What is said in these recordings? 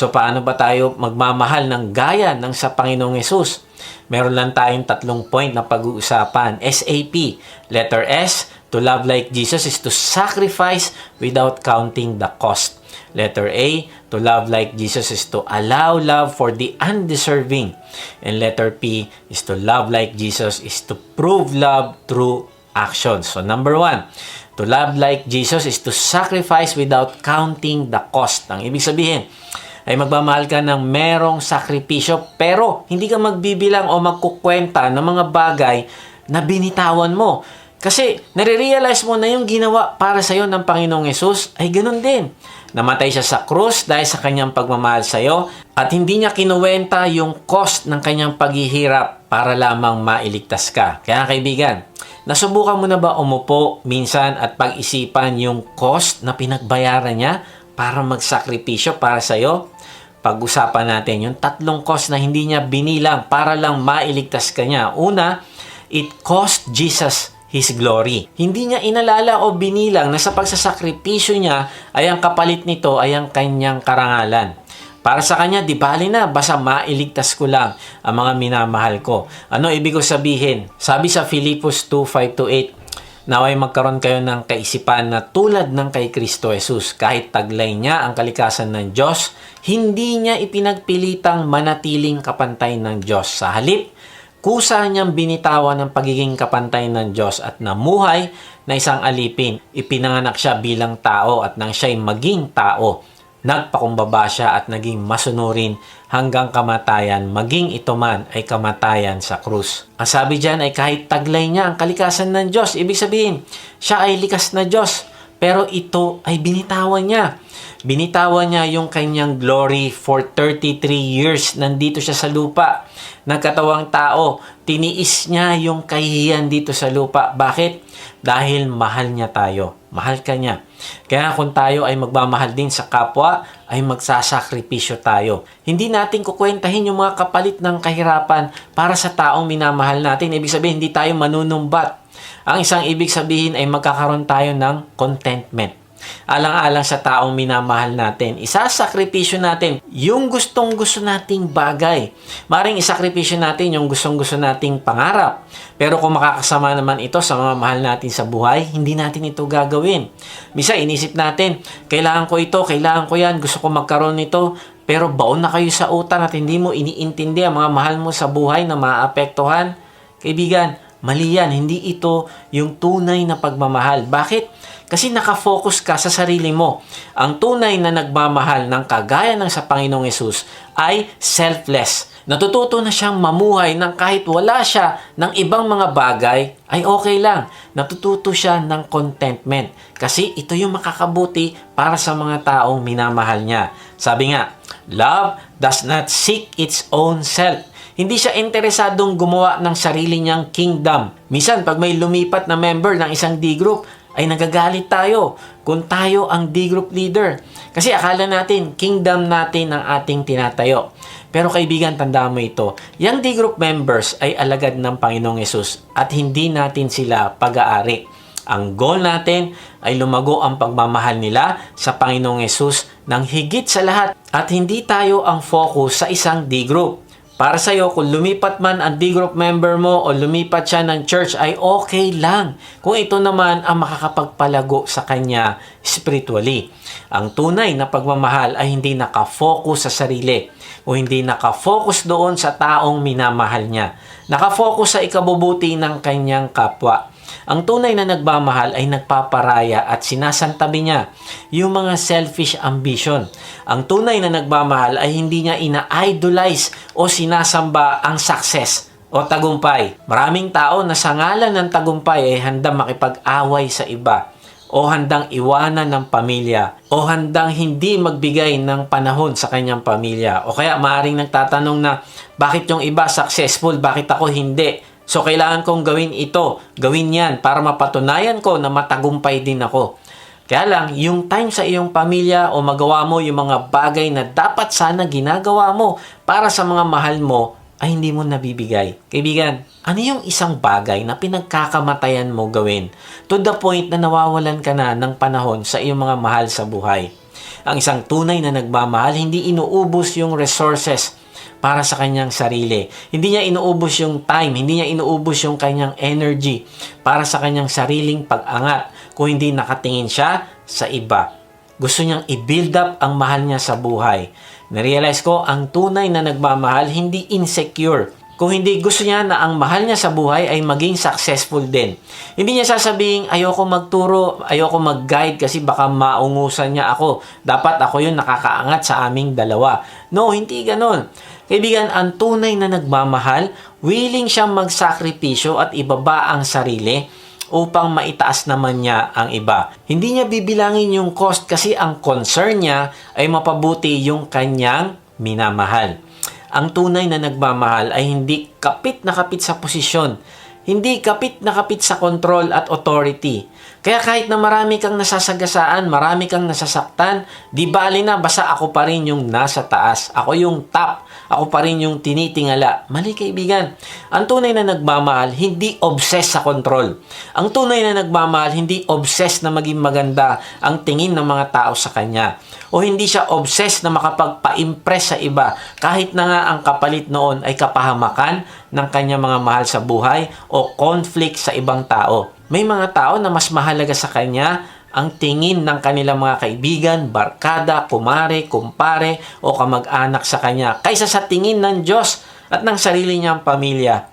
So paano ba tayo magmamahal ng gaya ng sa Panginoong Yesus? Meron lang tayong tatlong point na pag-uusapan. SAP. Letter S, to love like Jesus is to sacrifice without counting the cost. Letter A, to love like Jesus is to allow love for the undeserving. And letter P is to love like Jesus is to prove love through actions. So number one, to love like Jesus is to sacrifice without counting the cost. Ang ibig sabihin, ay magmamahal ka ng merong sakripisyo pero hindi ka magbibilang o magkukwenta ng mga bagay na binitawan mo. Kasi nare-realize mo na yung ginawa para sa'yo ng Panginoong Yesus ay ganun din. Namatay siya sa krus dahil sa kanyang pagmamahal sa'yo at hindi niya kinuwenta yung cost ng kanyang paghihirap para lamang mailigtas ka. Kaya kaibigan, nasubukan mo na ba umupo minsan at pag-isipan yung cost na pinagbayaran niya para magsakripisyo para sa'yo? Pag-usapan natin yung tatlong cost na hindi niya binilang para lang mailigtas ka niya. Una, it cost Jesus His glory. Hindi niya inalala o binilang na sa pagsasakripisyo niya ay ang kapalit nito ay ang kanyang karangalan. Para sa kanya, di bali na, basta mailigtas ko lang ang mga minamahal ko. Ano ibig ko sabihin? Sabi sa Philippus 2.5-8, Naway magkaroon kayo ng kaisipan na tulad ng kay Kristo Jesus. Kahit taglay niya ang kalikasan ng Diyos, hindi niya ipinagpilitang manatiling kapantay ng Diyos. Sa halip, kusa niyang binitawan ng pagiging kapantay ng Diyos at namuhay na isang alipin. Ipinanganak siya bilang tao at nang siya'y maging tao, nagpakumbaba siya at naging masunurin hanggang kamatayan, maging ito man ay kamatayan sa krus. Ang sabi dyan ay kahit taglay niya ang kalikasan ng Diyos, ibig sabihin, siya ay likas na Diyos, pero ito ay binitawan niya. Binitawan niya yung kanyang glory for 33 years. Nandito siya sa lupa. Nagkatawang tao. Tiniis niya yung kahihiyan dito sa lupa. Bakit? Dahil mahal niya tayo. Mahal ka niya. Kaya kung tayo ay magmamahal din sa kapwa, ay magsasakripisyo tayo. Hindi natin kukwentahin yung mga kapalit ng kahirapan para sa taong minamahal natin. Ibig sabihin, hindi tayo manunumbat. Ang isang ibig sabihin ay magkakaroon tayo ng contentment alang-alang sa taong minamahal natin. Isasakripisyo natin yung gustong gusto nating bagay. Maring isakripisyo natin yung gustong gusto nating pangarap. Pero kung makakasama naman ito sa mga mahal natin sa buhay, hindi natin ito gagawin. Misa inisip natin, kailangan ko ito, kailangan ko yan, gusto ko magkaroon nito, pero baon na kayo sa utang at hindi mo iniintindi ang mga mahal mo sa buhay na maapektuhan. Kaibigan, mali yan. Hindi ito yung tunay na pagmamahal. Bakit? Kasi nakafocus ka sa sarili mo. Ang tunay na nagmamahal ng kagaya ng sa Panginoong Yesus ay selfless. Natututo na siyang mamuhay ng kahit wala siya ng ibang mga bagay, ay okay lang. Natututo siya ng contentment. Kasi ito yung makakabuti para sa mga taong minamahal niya. Sabi nga, love does not seek its own self. Hindi siya interesadong gumawa ng sarili niyang kingdom. Misan, pag may lumipat na member ng isang D-group, ay nagagalit tayo kung tayo ang D-group leader. Kasi akala natin, kingdom natin ang ating tinatayo. Pero kaibigan, tanda mo ito, yung D-group members ay alagad ng Panginoong Yesus at hindi natin sila pag-aari. Ang goal natin ay lumago ang pagmamahal nila sa Panginoong Yesus ng higit sa lahat at hindi tayo ang focus sa isang D-group. Para sa iyo, kung lumipat man ang D-group member mo o lumipat siya ng church ay okay lang. Kung ito naman ang makakapagpalago sa kanya spiritually. Ang tunay na pagmamahal ay hindi nakafocus sa sarili o hindi nakafocus doon sa taong minamahal niya. Nakafocus sa ikabubuti ng kanyang kapwa. Ang tunay na nagmamahal ay nagpaparaya at sinasantabi niya yung mga selfish ambition. Ang tunay na nagmamahal ay hindi niya ina-idolize o sinasamba ang success o tagumpay. Maraming tao na sa ngalan ng tagumpay ay handang makipag-away sa iba o handang iwanan ng pamilya o handang hindi magbigay ng panahon sa kanyang pamilya o kaya maaring nagtatanong na bakit yung iba successful, bakit ako hindi? So, kailangan kong gawin ito, gawin yan para mapatunayan ko na matagumpay din ako. Kaya lang, yung time sa iyong pamilya o magawa mo yung mga bagay na dapat sana ginagawa mo para sa mga mahal mo, ay hindi mo nabibigay. Kaibigan, ano yung isang bagay na pinagkakamatayan mo gawin to the point na nawawalan ka na ng panahon sa iyong mga mahal sa buhay? Ang isang tunay na nagmamahal, hindi inuubos yung resources para sa kanyang sarili. Hindi niya inuubos yung time, hindi niya inuubos yung kanyang energy para sa kanyang sariling pag-angat kung hindi nakatingin siya sa iba. Gusto niyang i-build up ang mahal niya sa buhay. Narealize ko, ang tunay na nagmamahal, hindi insecure. Kung hindi gusto niya na ang mahal niya sa buhay ay maging successful din. Hindi niya sasabihin, ayoko magturo, ayoko mag-guide kasi baka maungusan niya ako. Dapat ako yung nakakaangat sa aming dalawa. No, hindi ganon. Kaibigan, ang tunay na nagmamahal, willing siyang magsakripisyo at ibaba ang sarili upang maitaas naman niya ang iba. Hindi niya bibilangin yung cost kasi ang concern niya ay mapabuti yung kanyang minamahal. Ang tunay na nagmamahal ay hindi kapit na kapit sa posisyon. Hindi kapit na kapit sa control at authority. Kaya kahit na marami kang nasasagasaan, marami kang nasasaktan, di bali na basta ako pa rin yung nasa taas. Ako yung top. Ako pa rin yung tinitingala. Mali kaibigan. Ang tunay na nagmamahal, hindi obsessed sa control. Ang tunay na nagmamahal, hindi obsessed na maging maganda ang tingin ng mga tao sa kanya. O hindi siya obsessed na makapagpa-impress sa iba kahit na nga ang kapalit noon ay kapahamakan ng kanya mga mahal sa buhay o conflict sa ibang tao. May mga tao na mas mahalaga sa kanya ang tingin ng kanilang mga kaibigan, barkada, kumare, kumpare o kamag-anak sa kanya kaysa sa tingin ng Diyos at ng sarili niyang pamilya.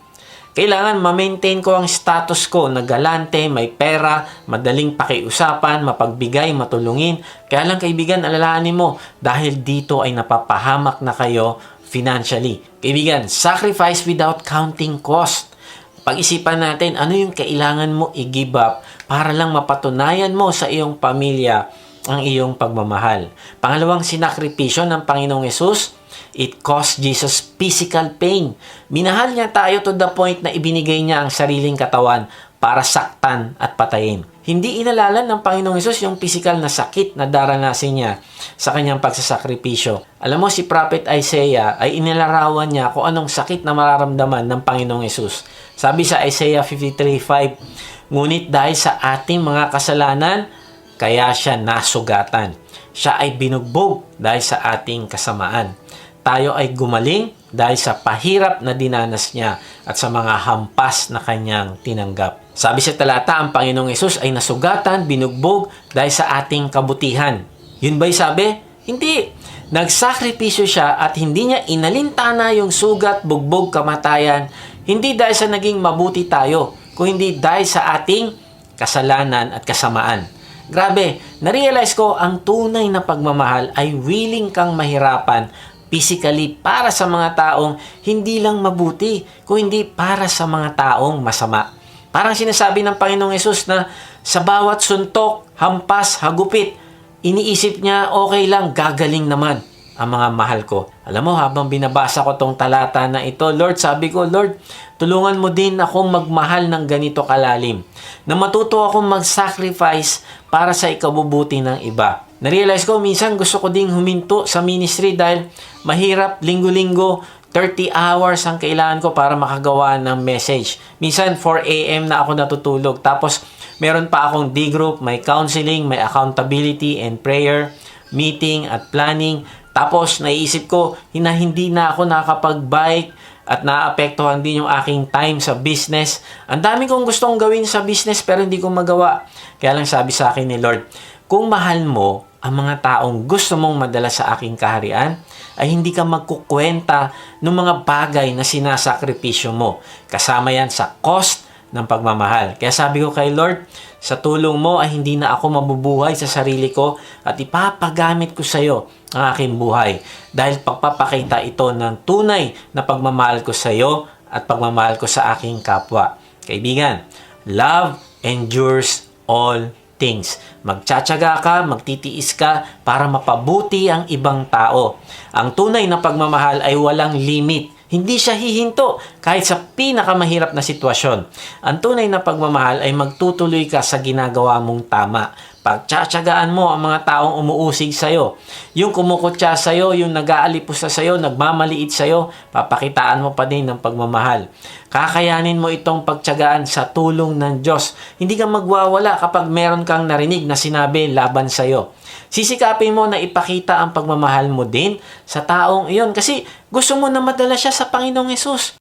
Kailangan ma-maintain ko ang status ko na galante, may pera, madaling pakiusapan, mapagbigay, matulungin. Kaya lang kaibigan, alalahanin mo dahil dito ay napapahamak na kayo financially. Kaibigan, sacrifice without counting cost. Pag-isipan natin ano yung kailangan mo i-give up para lang mapatunayan mo sa iyong pamilya ang iyong pagmamahal. Pangalawang sinakripisyo ng Panginoong Yesus, it cost Jesus physical pain. Minahal niya tayo to the point na ibinigay niya ang sariling katawan para saktan at patayin. Hindi inalalan ng Panginoong Yesus yung physical na sakit na daranasin niya sa kanyang pagsasakripisyo. Alam mo, si Prophet Isaiah ay inilarawan niya kung anong sakit na mararamdaman ng Panginoong Yesus. Sabi sa Isaiah 53.5, Ngunit dahil sa ating mga kasalanan, kaya siya nasugatan. Siya ay binugbog dahil sa ating kasamaan. Tayo ay gumaling dahil sa pahirap na dinanas niya at sa mga hampas na kanyang tinanggap. Sabi sa talata, ang Panginoong Yesus ay nasugatan, binugbog dahil sa ating kabutihan. Yun ba'y sabi? Hindi. Nagsakripisyo siya at hindi niya inalintana yung sugat, bugbog, kamatayan. Hindi dahil sa naging mabuti tayo, kung hindi dahil sa ating kasalanan at kasamaan. Grabe, narealize ko ang tunay na pagmamahal ay willing kang mahirapan physically para sa mga taong hindi lang mabuti, kung hindi para sa mga taong masama. Parang sinasabi ng Panginoong Yesus na sa bawat suntok, hampas, hagupit, iniisip niya okay lang, gagaling naman ang mga mahal ko. Alam mo, habang binabasa ko tong talata na ito, Lord, sabi ko, Lord, tulungan mo din akong magmahal ng ganito kalalim. Na matuto akong mag-sacrifice para sa ikabubuti ng iba. Narealize ko, minsan gusto ko ding huminto sa ministry dahil mahirap linggo-linggo 30 hours ang kailangan ko para makagawa ng message. Minsan 4 a.m. na ako natutulog. Tapos meron pa akong D group, may counseling, may accountability and prayer, meeting at planning. Tapos naiisip ko, hina hindi na ako nakakapag-bike at naapektuhan din yung aking time sa business. Ang dami kong gustong gawin sa business pero hindi ko magawa. Kaya lang sabi sa akin ni Lord, kung mahal mo ang mga taong gusto mong madala sa aking kaharian, ay hindi ka magkukwenta ng mga bagay na sinasakripisyo mo. Kasama yan sa cost ng pagmamahal. Kaya sabi ko kay Lord, sa tulong mo ay hindi na ako mabubuhay sa sarili ko at ipapagamit ko sa iyo ang aking buhay. Dahil pagpapakita ito ng tunay na pagmamahal ko sa iyo at pagmamahal ko sa aking kapwa. Kaibigan, love endures all things. Magtsatsaga ka, magtitiis ka para mapabuti ang ibang tao. Ang tunay na pagmamahal ay walang limit. Hindi siya hihinto kahit sa pinakamahirap na sitwasyon. Ang tunay na pagmamahal ay magtutuloy ka sa ginagawa mong tama. Pagtsatsagaan mo ang mga taong umuusig sa'yo. Yung kumukutya sa'yo, yung nag-aalipusta sa'yo, nagmamaliit sa'yo, papakitaan mo pa din ng pagmamahal. Kakayanin mo itong pagtsagaan sa tulong ng Diyos. Hindi ka magwawala kapag meron kang narinig na sinabi laban sa'yo. Sisikapin mo na ipakita ang pagmamahal mo din sa taong iyon kasi gusto mo na madala siya sa Panginoong Yesus.